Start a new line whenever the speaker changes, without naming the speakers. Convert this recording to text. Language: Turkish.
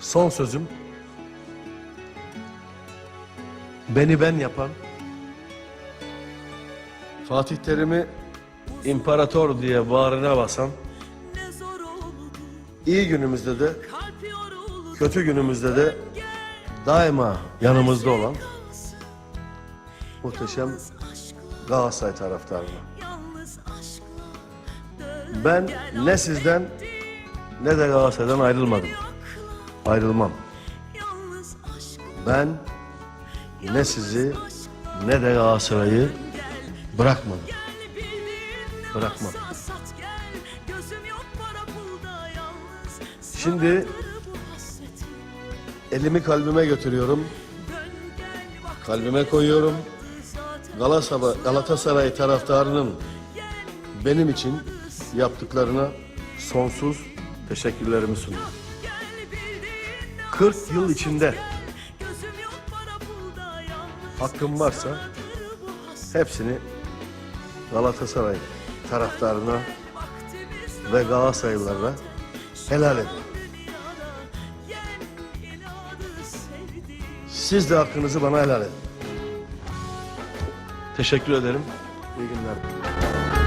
son sözüm beni ben yapan Fatih Terim'i imparator diye bağrına basan iyi günümüzde de kötü günümüzde de daima yanımızda olan muhteşem Galatasaray taraftarına. Ben ne sizden ne de Galatasaray'dan ayrılmadım. Ayrılmam. Ben ne sizi ne de Galatasaray'ı Bırakmam.
yalnız
Şimdi elimi kalbime götürüyorum. Kalbime koyuyorum. Galatasaray taraftarının benim için yaptıklarına sonsuz teşekkürlerimi sunuyorum.
Gel bildiğin
40 yıl içinde hakkım varsa hepsini Galatasaray taraftarına ve Galatasaraylılara helal edin. Siz de hakkınızı bana helal edin. Teşekkür ederim. İyi günler.